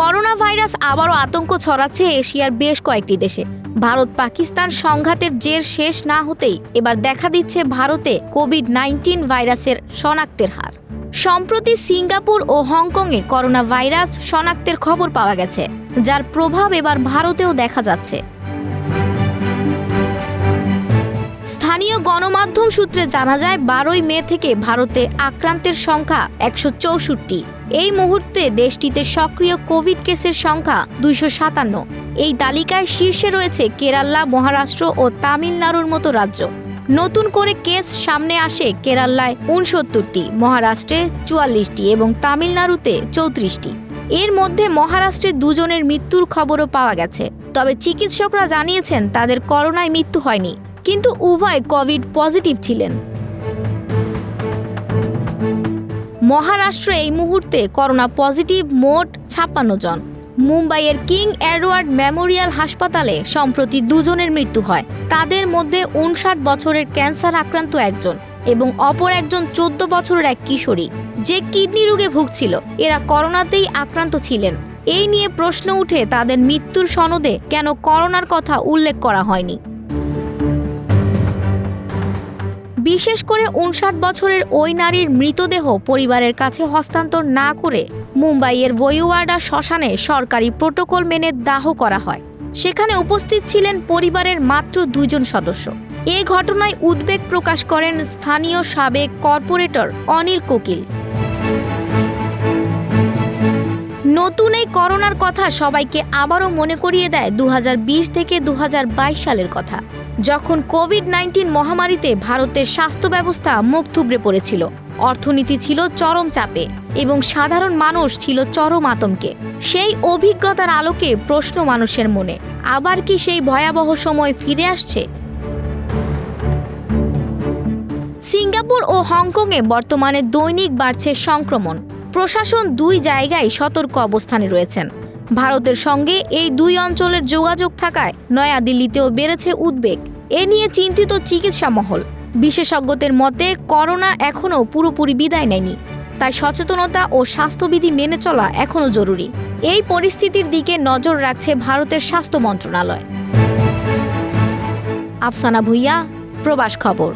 Corona virus আবারও আতঙ্ক ছড়াচ্ছে এশিয়ার বেশ কয়েকটি দেশে। ভারত, পাকিস্তান সংঘাতের জের শেষ না হতেই এবার দেখা দিচ্ছে ভারতে কোভিড নাইন্টিন ভাইরাসের শনাক্তের হার। সম্প্রতি সিঙ্গাপুর ও হংকংয়ে করোনা ভাইরাস শনাক্তের খবর পাওয়া গেছে, যার প্রভাব এবার ভারতেও দেখা যাচ্ছে। স্থানীয় গণমাধ্যম সূত্রে জানা যায়, বারোই মে থেকে ভারতে আক্রান্তের সংখ্যা একশো চৌষট্টি। এই মুহূর্তে দেশটিতে সক্রিয় কোভিড কেসের সংখ্যা দুইশো সাতান্ন। এই তালিকায় শীর্ষে রয়েছে কেরালা, মহারাষ্ট্র ও তামিলনাড়ুর মতো রাজ্য। নতুন করে কেস সামনে আসে কেরালায় উনসত্তরটি, মহারাষ্ট্রে চুয়াল্লিশটি এবং তামিলনাড়ুতে চৌত্রিশটি। এর মধ্যে মহারাষ্ট্রে দুজনের মৃত্যুর খবরও পাওয়া গেছে। তবে চিকিৎসকরা জানিয়েছেন, তাদের করোনায় মৃত্যু হয়নি। কিন্তু উভয় কোভিড পজিটিভ ছিলেন। মহারাষ্ট্রে এই মুহূর্তে করোনা পজিটিভ মোট ছাপ্পান্ন জন। মুম্বাইয়ের কিং এডওয়ার্ড মেমোরিয়াল হাসপাতালে সম্প্রতি দুজনের মৃত্যু হয়। তাদের মধ্যে উনষাট বছরের ক্যান্সার আক্রান্ত একজন এবং অপর একজন চোদ্দ বছরের এক কিশোরী। যে কিডনি রোগে ভুগছিল, এরা করোনাতেই আক্রান্ত ছিলেন। এই নিয়ে প্রশ্ন উঠে তাদের মৃত্যুর সনদে কেন করোনার কথা উল্লেখ করা হয়নি। বিশেষ করে উনষাট বছরের ওই নারীর মৃতদেহ পরিবারের কাছে হস্তান্তর না করে মুম্বাইয়ের বইওয়ার্ডা শ্মশানে সরকারি প্রোটোকল মেনে দাহ করা হয়। সেখানে উপস্থিত ছিলেন পরিবারের মাত্র দুজন সদস্য। এ ঘটনায় উদ্বেগ প্রকাশ করেন স্থানীয় সাবেক কর্পোরেটর অনিল কোকিল। নতুন এই করোনার কথা সবাইকে আবারও মনে করিয়ে দেয় দু হাজার বিশ থেকে দু হাজার বাইশ সালের কথা। যখন কোভিড নাইন্টিন মহামারীতে ভারতের স্বাস্থ্য ব্যবস্থা মুখ থুবড়ে পড়েছিল। অর্থনীতি ছিল চরম চাপে এবং সাধারণ মানুষ ছিল চরম আতঙ্কে। সেই অভিজ্ঞতার আলোকে প্রশ্ন মানুষের মনে, আবার কি সেই ভয়াবহ সময় ফিরে আসছে? সিঙ্গাপুর ও হংকংয়ে বর্তমানে দৈনিক বাড়ছে সংক্রমণ। প্রশাসন দুই জায়গায় সতর্ক অবস্থানে রয়েছেন। ভারতের সঙ্গে এই দুই অঞ্চলের যোগাযোগ থাকায় নয়াদিল্লিতেও বেড়েছে উদ্বেগ। এ নিয়ে চিন্তিত চিকিৎসা মহল। বিশেষজ্ঞদের মতে, করোনা এখনও পুরোপুরি বিদায় নেয়নি। তাই সচেতনতা ও স্বাস্থ্যবিধি মেনে চলা এখনও জরুরি। এই পরিস্থিতির দিকে নজর রাখছে ভারতের স্বাস্থ্য মন্ত্রণালয়। আফসানা ভুইয়া, প্রবাস খবর।